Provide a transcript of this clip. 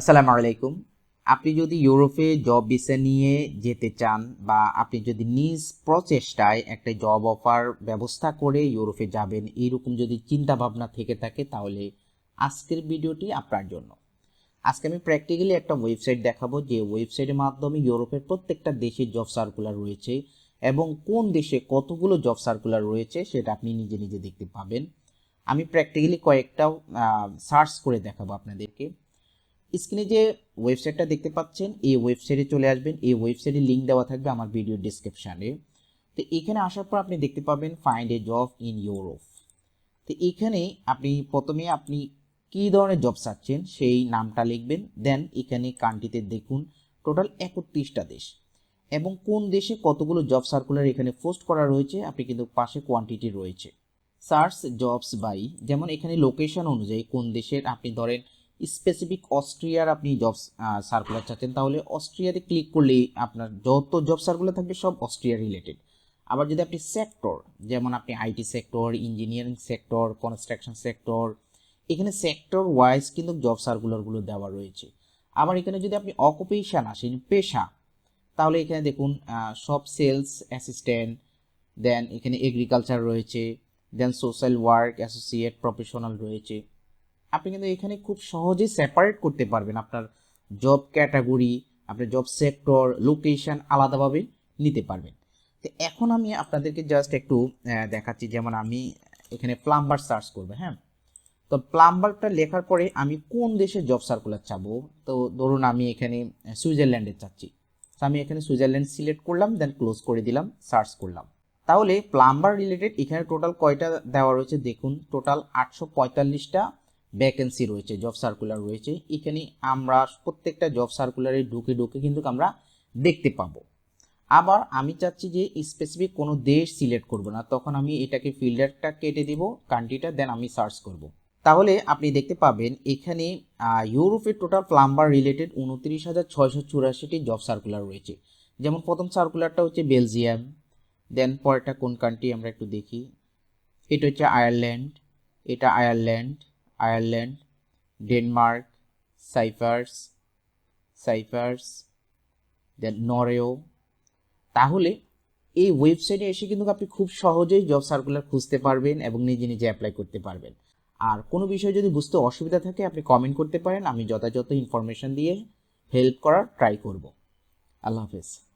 আসসালামু আলাইকুম। আপনি যদি ইউরোপে জব ভিসা নিয়ে যেতে চান বা আপনি যদি নিজ প্রচেষ্টায় একটা জব অফার ব্যবস্থা করে ইউরোপে যাবেন, এইরকম যদি চিন্তা ভাবনা থেকে থাকে, তাহলে আজকের ভিডিওটি আপনার জন্য। আজকে আমি প্র্যাকটিক্যালি একটা ওয়েবসাইট দেখাবো, যে ওয়েবসাইটের মাধ্যমে ইউরোপের প্রত্যেকটা দেশের জব সার্কুলার রয়েছে এবং কোন দেশে কতগুলো জব সার্কুলার রয়েছে সেটা আপনি নিজে নিজে দেখতে পাবেন। আমি প্র্যাকটিক্যালি কয়েকটাও সার্চ করে দেখাবো আপনাদেরকে। স্ক্রিনে যে ওয়েবসাইটটা দেখতে পাচ্ছেন, এই ওয়েবসাইটে চলে আসবেন। এই ওয়েবসাইটের লিঙ্ক দেওয়া থাকবে আমার ভিডিও ডিসক্রিপশানে তো এখানে আসার পর আপনি দেখতে পাবেন find a job in Europe তো এখানে আপনি প্রথমে আপনি কী ধরনের জব চাচ্ছেন, সেই নামটা লিখবেন দেন এখানে কান্ট্রিতে দেখুন টোটাল একত্রিশটা দেশ। এবং কোন দেশে কতগুলো জব সার্কুলার এখানে পোস্ট করা রয়েছে, আপনি কিন্তু পাশে কোয়ান্টিটি রয়েছে। সার্চ জবস বাই যেমন এখানে লোকেশন অনুযায়ী কোন দেশের, আপনি ধরেন স্পেসিফিক অস্ট্রিয়ার আপনি জব সার্কুলার চাচ্ছেন, তাহলে অস্ট্রিয়াতে ক্লিক করলেই আপনার যত জব সার্কুলার থাকবে সব অস্ট্রিয়া রিলেটেড আবার যদি আপনি সেক্টর যেমন আপনি IT sector engineering sector construction sector এখানে সেক্টর ওয়াইজ কিন্তু জব সার্কুলারগুলো দেওয়া রয়েছে। আবার এখানে যদি আপনি অকুপেশান আসেন, পেশা, তাহলে এখানে দেখুন সব সেলস অ্যাসিস্ট্যান্ট দেন এখানে এগ্রিকালচার রয়েছে then social work associate professional রয়েছে। আপনি কিন্তু এখানে খুব সহজেই সেপারেট করতে পারবেন আপনার জব ক্যাটাগরি আপনার জব সেক্টর লোকেশন আলাদাভাবে নিতে পারবেন। তো এখন আমি আপনাদেরকে জাস্ট একটু দেখাচ্ছি, যেমন আমি এখানে প্লাম্বার সার্চ করব হ্যাঁ? তো প্লাম্বারটা লেখার পরে আমি কোন দেশের জব সার্কুলার চাবো? তো ধরুন আমি এখানে সুইজারল্যান্ডে চাচ্ছি। তো আমি এখানে সুইজারল্যান্ড সিলেক্ট করলাম দেন ক্লোজ করে দিলাম সার্চ করলাম। তাহলে প্লাম্বার রিলেটেড এখানে টোটাল কয়টা দেওয়া রয়েছে? দেখুন টোটাল আটশো পঁয়তাল্লিশটা ভ্যাকেন্সি রয়েছে জব সার্কুলার রয়েছে, এখানে আমরা প্রত্যেকটা জব সার্কুলারে ঢুকে ঢুকে কিন্তু আমরা দেখতে পাবো। আবার আমি চাচ্ছি যে স্পেসিফিক কোনো দেশ সিলেক্ট করব না, তখন আমি এটাকে ফিল্টারটা কেটে দিব কান্ট্রিটা দেন আমি সার্চ করব। তাহলে আপনি দেখতে পাবেন, এখানে ইউরোপের টোটাল প্লাম্বার রিলেটেড উনত্রিশ হাজার ছয়শো চুরাশিটি জব সার্কুলার রয়েছে। যেমন প্রথম সার্কুলারটা হচ্ছে বেলজিয়াম দেন পরেরটা কোন কান্ট্রি আমরা একটু দেখি, এটা হচ্ছে আয়ারল্যান্ড এটা আয়ারল্যান্ড আয়ারল্যান্ড, ডেনমার্ক, সাইফার্স সাইফার্স, দেন নরেও। তাহলে এই ওয়েবসাইটে এসে কিন্তু আপনি খুব সহজেই জব সার্কুলার খুঁজতে পারবেন এবং নিজে নিজে অ্যাপ্লাই করতে পারবেন। আর কোনো বিষয় যদি বুঝতে অসুবিধা থাকে, আপনি কমেন্ট করতে পারেন, আমি যথাযথ ইনফরমেশন দিয়ে হেল্প করার ট্রাই করব। আল্লাহ হাফেজ।